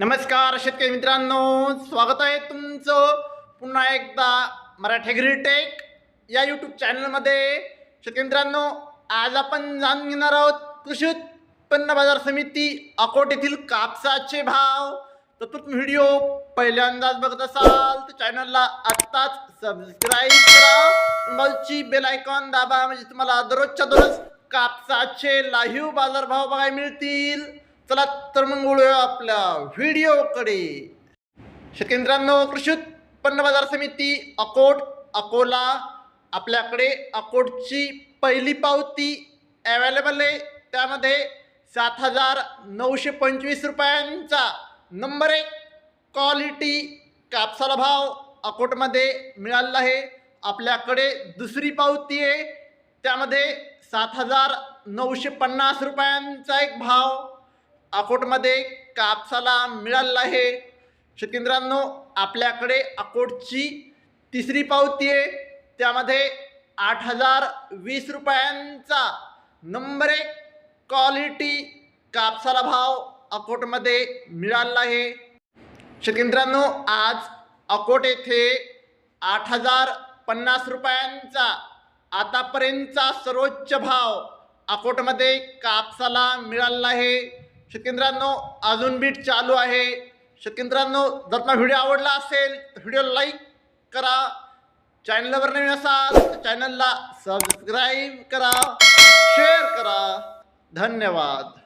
नमस्कार शेतकरी मित्रांनो स्वागत आहे तुमचं पुन्हा एकदा मराठी टेक या यूट्यूब चॅनलमध्ये शेतकरी मित्रांनो आज आपण जाणून घेणार आहोत कृषी उत्पन्न बाजार समिती अकोट येथील कापसाचे भाव. तर तुम्ही व्हिडिओ पहिल्यांदाच बघत असाल तर चॅनलला आत्ताच सबस्क्राईब करा. बाजूची बेल आयकॉन दाबा म्हणजे तुम्हाला दररोजच्या दररोज कापसाचे लाईव्ह बाजारभाव बघायला मिळतील. चला तर मग वळूया आपल्या व्हिडिओकडे. शेतकऱ्यांनो कृषी उत्पन्न बाजार समिती अकोट अकोला. आपल्याकडे अकोटची पहिली पावती अवेलेबल आहे. त्यामध्ये सात हजार नऊशे पंचवीस रुपयांचा नंबर एक क्वालिटी कापसाला भाव अकोटमध्ये मिळालेला आहे. आपल्याकडे दुसरी पावती आहे. त्यामध्ये सात हजार नऊशे पन्नास रुपयांचा एक भाव अकोटमध्ये कापसाला मिळालेला आहे. शेतकऱ्यांनो आपल्याकडे अकोटची तिसरी पावती आहे. त्यामध्ये आठ हजार वीस रुपयांचा नंबर एक क्वालिटी कापसाला भाव अकोटमध्ये मिळाला आहे. शेतकऱ्यांनो आज अकोट येथे आठ हजार पन्नास रुपयांचा आतापर्यंतचा सर्वोच्च भाव अकोटमध्ये कापसाला मिळाला आहे. शेतकऱ्यांनो अजून बीट चालू आहे. शेतकऱ्यांनो जर तुम्हाला व्हिडिओ आवडला असेल तर व्हिडिओ लाईक करा. चॅनलवर नवीन असाल तर चॅनलला सबस्क्राईब करा. शेअर करा. धन्यवाद.